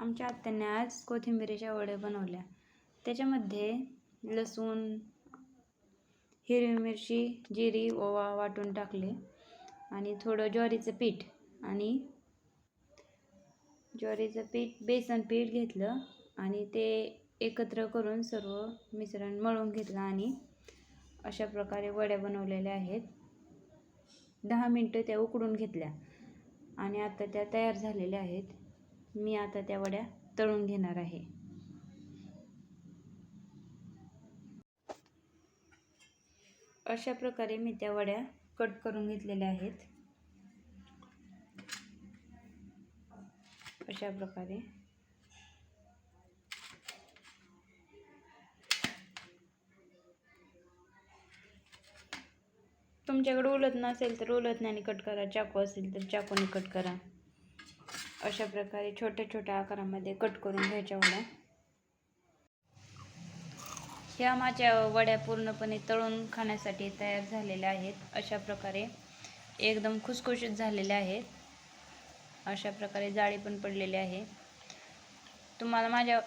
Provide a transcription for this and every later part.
आमच्या आत्याने आज कोथिंबिरीच्या वड्या बनवल्या. त्याच्यामध्ये लसूण हिरवी मिरची जिरी ओवा वाटून टाकले आणि थोडं ज्वारीचं पीठ आणि ज्वारीचं पीठ बेसन पीठ घेतलं आणि ते एकत्र करून सर्व मिश्रण मळून घेतलं आणि अशा प्रकारे वड्या बनवलेल्या आहेत. दहा मिनटं त्या उकडून घेतल्या आणि आता त्या तयार झालेल्या आहेत. मी आता त्या वड्या तळून घेणार आहे. अशा प्रकारे मी त्या वड्या कट करून घेतलेल्या आहेत. अशा प्रकारे. तुमच्याकडे उलत नसेल तर उलटण्याने कट करा चाकू असेल तर चाकूने कट करा. अशा प्रकारे छोट्या छोट्या आकारामध्ये कट करून घ्यायच्या वड्या. ह्या माझ्या वड्या पूर्णपणे तळून खाण्यासाठी तयार झालेल्या आहेत. अशा प्रकारे एकदम खुसखुशीत झालेल्या आहेत. अशा प्रकारे जाळी पण पडलेली आहे. तुम्हाला माझ्या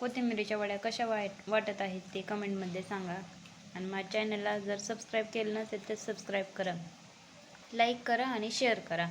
कोथिंबिरीच्या वड्या कशा वाट वाटत आहेत ते कमेंटमध्ये सांगा. आणि माझ्या चॅनलला जर सबस्क्राईब केलं नसेल तर सबस्क्राईब करा. लाईक करा आणि शेअर करा.